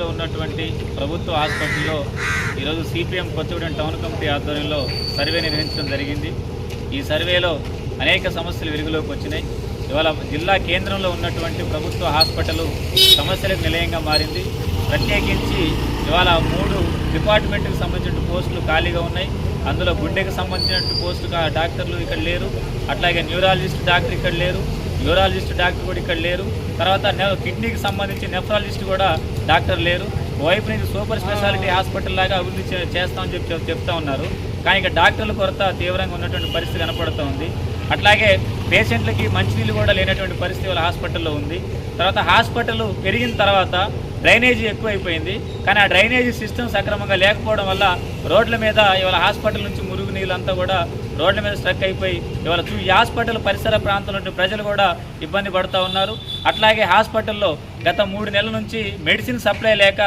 లో ఉన్నటువంటి ప్రభుత్వ హాస్పిటల్లో ఈరోజు సిపిఎం కొత్తగూడెం టౌన్ కమిటీ ఆధ్వర్యంలో సర్వే నిర్వహించడం జరిగింది. ఈ సర్వేలో అనేక సమస్యలు వెలుగులోకి వచ్చినాయి. ఇవాళ జిల్లా కేంద్రంలో ఉన్నటువంటి ప్రభుత్వ హాస్పిటల్ సమస్యలకు నిలయంగా మారింది. ప్రత్యేకించి ఇవాళ మూడు డిపార్ట్మెంట్కి సంబంధించిన పోస్టులు ఖాళీగా ఉన్నాయి. అందులో గుండెకి సంబంధించిన పోస్టు డాక్టర్లు ఇక్కడ లేరు. అట్లాగే న్యూరాలజిస్ట్ డాక్టర్ ఇక్కడ లేరు. న్యూరాలజిస్ట్ డాక్టర్ కూడా ఇక్కడ లేరు. తర్వాత కిడ్నీకి సంబంధించి నెఫ్రాలజిస్ట్ కూడా డాక్టర్ లేరు. వైపు నుంచి సూపర్ స్పెషాలిటీ హాస్పిటల్ లాగా అభివృద్ధి చేస్తామని చెప్పి చెప్- చెప్తా ఉన్నారు. కానీ ఇక డాక్టర్ల కొరత తీవ్రంగా ఉన్నటువంటి పరిస్థితి కనపడుతూ ఉంది. అట్లాగే పేషెంట్లకి మంచినీళ్ళు కూడా లేనటువంటి పరిస్థితి వాళ్ళ హాస్పిటల్లో ఉంది. తర్వాత హాస్పిటల్ పెరిగిన తర్వాత డ్రైనేజీ ఎక్కువైపోయింది. కానీ ఆ డ్రైనేజీ సిస్టమ్ సక్రమంగా లేకపోవడం వల్ల రోడ్ల మీద ఇవాళ హాస్పిటల్ నుంచి మురుగు నీళ్ళంతా కూడా రోడ్ల మీద స్ట్రక్ అయిపోయి ఇవాళ చూ- ఈ హాస్పిటల్ పరిసర ప్రాంతంలో ప్రజలు కూడా ఇబ్బంది పడుతూ ఉన్నారు. అట్లాగే హాస్పిటల్లో గత మూడు నెలల నుంచి మెడిసిన్ సప్లై లేక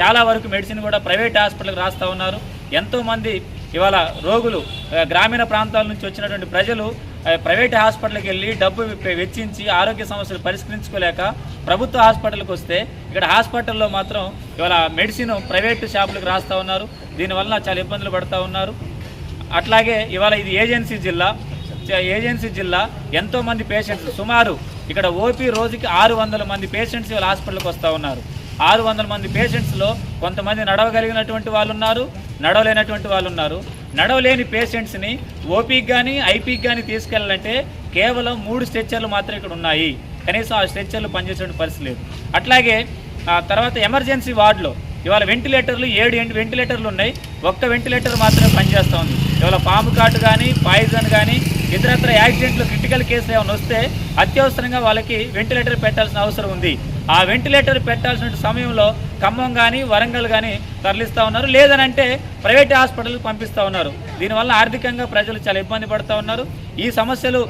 చాలా వరకు మెడిసిన్ కూడా ప్రైవేట్ హాస్పిటల్కి రాస్తూ ఉన్నారు. ఎంతోమంది ఇవాళ రోగులు గ్రామీణ ప్రాంతాల నుంచి వచ్చినటువంటి ప్రజలు ప్రైవేట్ హాస్పిటల్కి వెళ్ళి డబ్బు వెచ్చించి ఆరోగ్య సమస్యలు పరిష్కరించుకోలేక ప్రభుత్వ హాస్పిటల్కి వస్తే ఇక్కడ హాస్పిటల్లో మాత్రం ఇవాళ మెడిసిన్ ప్రైవేట్ షాపులకు రాస్తూ ఉన్నారు. దీనివల్ల చాలా ఇబ్బందులు పడుతూ ఉన్నారు. అట్లాగే ఇవాళ ఇది ఏజెన్సీ జిల్లా. ఏజెన్సీ జిల్లా. ఎంతోమంది పేషెంట్స్ సుమారు ఇక్కడ ఓపీ రోజుకి ఆరు వందల మంది పేషెంట్స్ ఇవాళ హాస్పిటల్కి వస్తూ ఉన్నారు. ఆరు వందల మంది పేషెంట్స్లో కొంతమంది నడవగలిగినటువంటి వాళ్ళు ఉన్నారు నడవలేనటువంటి వాళ్ళు ఉన్నారు నడవలేని పేషెంట్స్ని ఓపీకి కానీ ఐపీకి కానీ తీసుకెళ్ళాలంటే కేవలం మూడు స్ట్రెచ్చర్లు మాత్రం ఇక్కడ ఉన్నాయి. కనీసం ఆ స్ట్రెచ్చర్లు పనిచేసే పరిస్థితి లేదు. అట్లాగే ఆ తర్వాత ఎమర్జెన్సీ వార్డులో ఇవాళ వెంటిలేటర్లు ఏడు ఎంటి- వెంటిలేటర్లు ఉన్నాయి. ఒక్క వెంటిలేటర్ మాత్రమే పనిచేస్తూ ఉంది. ఇవాళ పాము కాటు కానీ పాయిజన్ కానీ ఇతరత్ర యాక్సిడెంట్లు క్రిటికల్ కేసులు ఏమైనా వస్తే అత్యవసరంగా వాళ్ళకి వెంటిలేటర్ పెట్టాల్సిన అవసరం ఉంది. ఆ వెంటిలేటర్ పెట్టాల్సిన సమయంలో ఖమ్మం కానీ వరంగల్ కానీ తరలిస్తూ ఉన్నారు. లేదనంటే ప్రైవేట్ హాస్పిటల్కి పంపిస్తూ ఉన్నారు. దీనివల్ల ఆర్థికంగా ప్రజలు చాలా ఇబ్బంది పడుతూ ఉన్నారు. ఈ సమస్యలు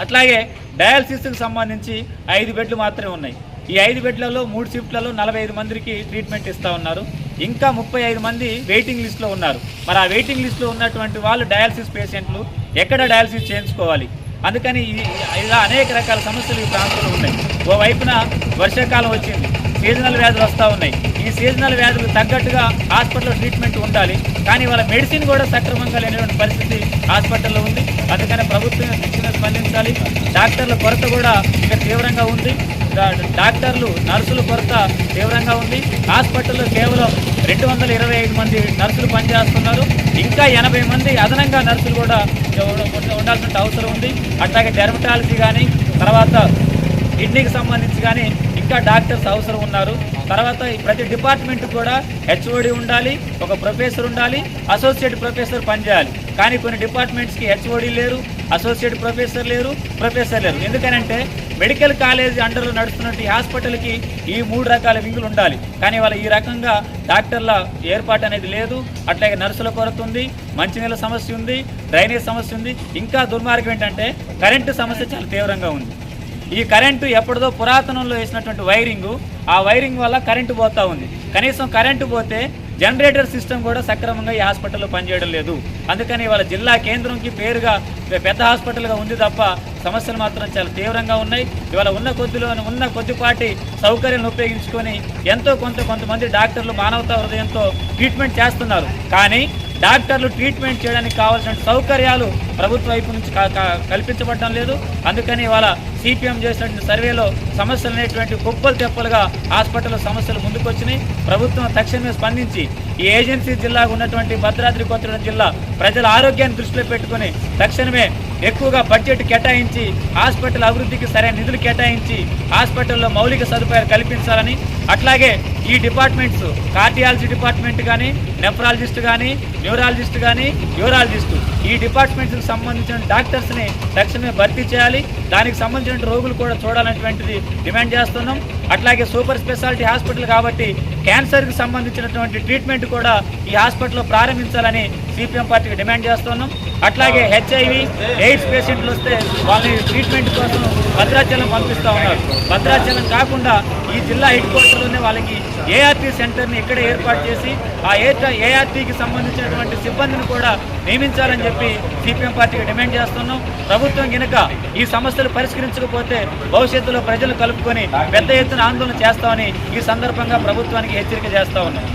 అట్లాగే డయాలసిస్కి సంబంధించి ఐదు బెడ్లు మాత్రమే ఉన్నాయి. ఈ ఐదు బెడ్లలో మూడు షిఫ్ట్లలో నలభై ఐదు మందికి ట్రీట్మెంట్ ఇస్తూ ఉన్నారు. ఇంకా ముప్పై ఐదు మంది వెయిటింగ్ లిస్ట్లో ఉన్నారు. మరి ఆ వెయిటింగ్ లిస్ట్లో ఉన్నటువంటి వాళ్ళు డయాలసిస్ పేషెంట్లు ఎక్కడ డయాలసిస్ చేయించుకోవాలి? అందుకని ఇలా అనేక రకాల సమస్యలు ఈ ప్రాంతంలో ఉన్నాయి. ఓ వైపున వర్షాకాలం వచ్చింది. సీజనల్ వ్యాధులు వస్తూ ఉన్నాయి. ఈ సీజనల్ వ్యాధులు తగ్గట్టుగా హాస్పిటల్లో ట్రీట్మెంట్ ఉండాలి. కానీ వాళ్ళ మెడిసిన్ కూడా సక్రమంగా లేనటువంటి పరిస్థితి హాస్పిటల్లో ఉంది. అందుకని ప్రభుత్వం శిక్షణ స్పందించాలి. డాక్టర్ల కొరత కూడా ఇక్కడ తీవ్రంగా ఉంది. డాక్టర్లు నర్సుల కొరత తీవ్రంగా ఉంది. హాస్పిటల్లో కేవలం రెండు వందల ఇరవై ఐదు మంది నర్సులు పనిచేస్తున్నారు. ఇంకా ఎనభై మంది అదనంగా నర్సులు కూడా ఉండాల్సిన అవసరం ఉంది. అట్లాగే డెర్మటాలజీ కానీ తర్వాత కిడ్నీకి సంబంధించి కానీ ఇంకా డాక్టర్స్ అవసరం ఉన్నారు. తర్వాత ప్రతి డిపార్ట్మెంట్ కూడా హెచ్ఓడి ఉండాలి ఒక ప్రొఫెసర్ ఉండాలి అసోసియేట్ ప్రొఫెసర్ పనిచేయాలి. కానీ కొన్ని డిపార్ట్మెంట్స్కి హెచ్ఓడి లేరు అసోసియేట్ ప్రొఫెసర్ లేరు ప్రొఫెసర్ లేరు. ఎందుకనంటే మెడికల్ కాలేజ్ అండర్లో నడుస్తున్నట్టు ఈ హాస్పిటల్కి ఈ మూడు రకాల వింగులు ఉండాలి. కానీ వాళ్ళ ఈ రకంగా డాక్టర్ల ఏర్పాటు అనేది లేదు. అట్లాగే నర్సుల కొరత ఉంది మంచినీళ్ళ సమస్య ఉంది డ్రైనేజ్ సమస్య ఉంది. ఇంకా దుర్మార్గం ఏంటంటే కరెంటు సమస్య చాలా తీవ్రంగా ఉంది. ఈ కరెంటు ఎప్పటిదో పురాతనంలో వేసినటువంటి వైరింగు ఆ వైరింగ్ వల్ల కరెంటు పోతా ఉంది. కనీసం కరెంటు పోతే జనరేటర్ సిస్టమ్ కూడా సక్రమంగా ఈ హాస్పిటల్లో పనిచేయడం లేదు. అందుకని వాళ్ళ జిల్లా కేంద్రంకి పేరుగా పెద్ద హాస్పిటల్గా ఉంది తప్ప సమస్యలు మాత్రం చాలా తీవ్రంగా ఉన్నాయి. ఇవాళ ఉన్న కొద్దిలో ఉన్న కొద్దిపాటి సౌకర్యాలను ఉపయోగించుకొని ఎంతో కొంత కొంతమంది డాక్టర్లు మానవతా హృదయంతో ట్రీట్మెంట్ చేస్తున్నారు. కానీ డాక్టర్లు ట్రీట్మెంట్ చేయడానికి కావాల్సిన సౌకర్యాలు ప్రభుత్వ వైపు నుంచి కల్పించబడటం లేదు. అందుకని ఇవాళ సిపిఎం చేసినటువంటి సర్వేలో సమస్యలు అనేటువంటి కుప్పలు తెప్పలుగా హాస్పిటల్ సమస్యలు ముందుకొచ్చినాయి. ప్రభుత్వం తక్షణమే స్పందించి ఈ ఏజెన్సీ జిల్లాకు ఉన్నటువంటి భద్రాద్రి కొత్తగూడెం జిల్లా ప్రజల ఆరోగ్యాన్ని దృష్టిలో పెట్టుకొని తక్షణమే ఎక్కువగా బడ్జెట్ కేటాయించి హాస్పిటల్ అభివృద్ధికి సరైన నిధులు కేటాయించి హాస్పిటల్లో మౌలిక సదుపాయాలు కల్పించాలని అట్లాగే ఈ డిపార్ట్మెంట్స్ కార్డియాలజీ డిపార్ట్మెంట్ కానీ నెఫ్రాలజిస్ట్ కానీ న్యూరాలజిస్ట్ కానీ యూరాలజిస్టు ఈ డిపార్ట్మెంట్స్కి సంబంధించిన డాక్టర్స్ని తక్షణమే భర్తీ చేయాలి. దానికి సంబంధించిన రోగులు కూడా చూడాలనేటువంటిది డిమాండ్ చేస్తున్నాం. అట్లాగే సూపర్ స్పెషాలిటీ హాస్పిటల్ కాబట్టి క్యాన్సర్కి సంబంధించినటువంటి ట్రీట్మెంట్ కూడా ఈ హాస్పిటల్లో ప్రారంభించాలని సిపిఎం పార్టీకి డిమాండ్ చేస్తున్నాం. అట్లాగే హెచ్ఐవి ఎయిడ్స్ పేషెంట్లు వస్తే వాళ్ళని ట్రీట్మెంట్ కోసం భద్రాచలం పంపిస్తూ ఉన్నారు. భద్రాచలం కాకుండా ఈ జిల్లా హెడ్ క్వార్టర్లోనే వాళ్ళకి ఏఆర్టీ సెంటర్ని ఇక్కడ ఏర్పాటు చేసి ఆ ఏఆర్టీకి సంబంధించినటువంటి సిబ్బందిని కూడా నియమించాలని చెప్పి సిపిఎం పార్టీకి డిమాండ్ చేస్తున్నాం. ప్రభుత్వం గినక ఈ సమస్యలు పరిష్కరించకపోతే భవిష్యత్తులో ప్రజలు కలుపుకొని పెద్ద ఎత్తున ఆందోళన చేస్తామని ఈ సందర్భంగా ప్రభుత్వానికి హెచ్చరిక చేస్తా ఉన్నాం.